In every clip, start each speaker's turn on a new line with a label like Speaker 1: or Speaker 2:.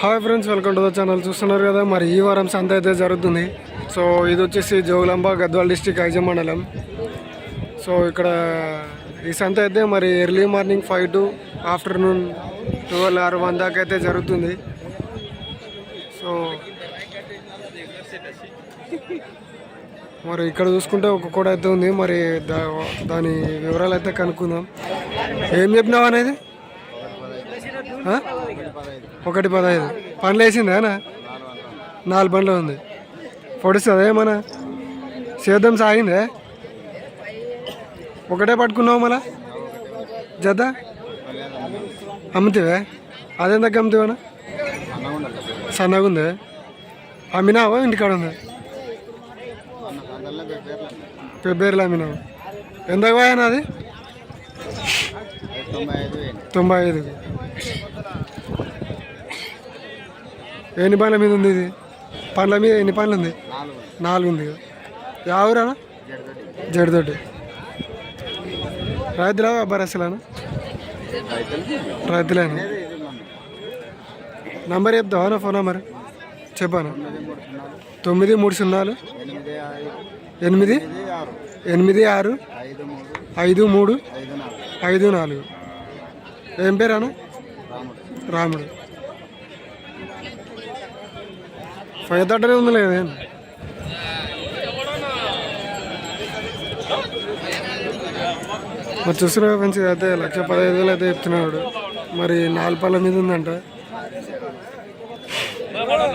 Speaker 1: Hi friends welcome to the channel. చూస్తున్నారు కదా మరి ఈ వారం సంత అయితే జరుగుతుంది. సో ఇది వచ్చేసి జోగులాంబ గద్వాల్ డిస్టిక్ ఐజ మండలం. సో ఇక్కడ ఈ సంత అయితే మరి early morning five to afternoon twelve ఆరు వన్ దాకా అయితే జరుగుతుంది. సో మరి ఇక్కడ చూసుకుంటే ఒక కూడా అయితే ఉంది. మరి దా దాని వివరాలు అయితే కనుక్కుందాం. ఏం చెప్పినావు అనేది? ఒకటి పదహైదు. పండ్లు వేసిందేనా నాలుగు పండ్లు ఉంది. పొడిస్తుంది ఏమన్నా? సేద్యం సాగిందే? ఒకటే పట్టుకున్నావు మళ్ళా? జద్ద అమ్ముతావే? అదెందుకు అమ్ముతావనా సన్నగా ఉంది అమ్మినావా? ఇంటికాడ ఉంది? ఫిబ్రవరిలో అమ్మినావు? ఎంత పోయాను అది? తొంభై ఐదు ఎన్ని పండ్ల మీద ఉంది ఇది? పండ్ల మీద ఎన్ని పండ్లు ఉంది? నాలుగు. ఉంది ఎవరా జడితోటి. రైతులా బరసలాను రైతులేను? నంబర్ చెప్తావా నా ఫోన్ నంబర్? చెప్పాను? తొమ్మిది మూడు సున్నాలు. ఎనిమిది ఎనిమిది? ఆరు. ఐదు మూడు. ఐదు నాలుగు. ఏం పేరాను రాముడు. ఫైవ్ థర్టీ ఉంది లేదా మరి చూస్తున్నా ఫ్రెండ్స్ అయితే లక్ష పదహైదు వేలు అయితే చెప్తున్నాడు. మరి నాలుగు పళ్ళ మీద ఉందంట.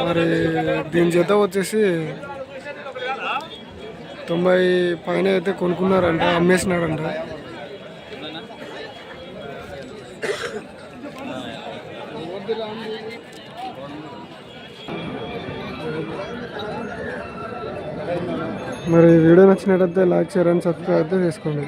Speaker 1: మరి దీని చేత వచ్చేసి తొంభై పైన అయితే కొనుక్కున్నారంట అమ్మేసినాడంట మరి వీడియో నచ్చినట్టయితే లైక్ షేర్ అండ్ సబ్స్క్రైబ్ అయితే చేసుకోండి.